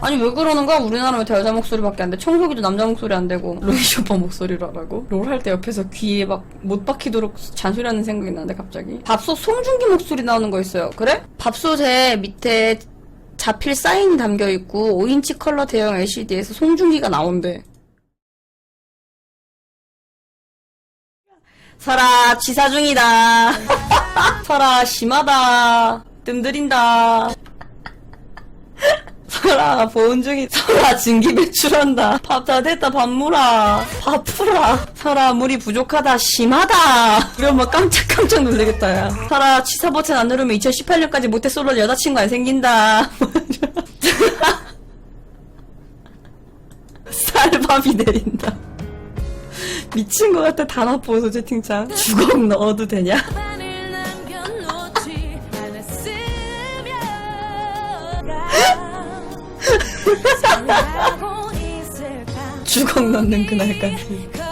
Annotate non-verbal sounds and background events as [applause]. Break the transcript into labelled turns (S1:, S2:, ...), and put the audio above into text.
S1: 아니 왜 그러는 거야? 우리나라면 다 여자 목소리밖에 안 돼. 청소기도 남자 목소리 안 되고 오빠 목소리라고? 롤 할 때 옆에서 귀에 막 못 박히도록 잔소리하는 생각이 나는데 갑자기 밥솥 송중기 목소리 나오는 거 있어요. 그래? 밥솥에 밑에 자필 사인이 담겨 있고 5인치 컬러 대형 LCD에서 송중기가 나온대. 설아 지사 중이다. [laughs] 설아 심하다. 뜸들인다. 설아 보온 중이 설아 증기 배출한다. 밥 다 됐다 밥 물어. 밥 풀어. 설아 물이 부족하다 심하다. 우리 엄마 깜짝깜짝 놀라겠다 야. 설아 취사 버튼 안 누르면 2018년까지 모태솔로 여자친구 안 생긴다. [laughs] 쌀밥이 내린다. 미친 것 같아 단어 보소 채팅창. 주걱 넣어도 되냐? [laughs] 주걱 넣는 그날까지.
S2: 겁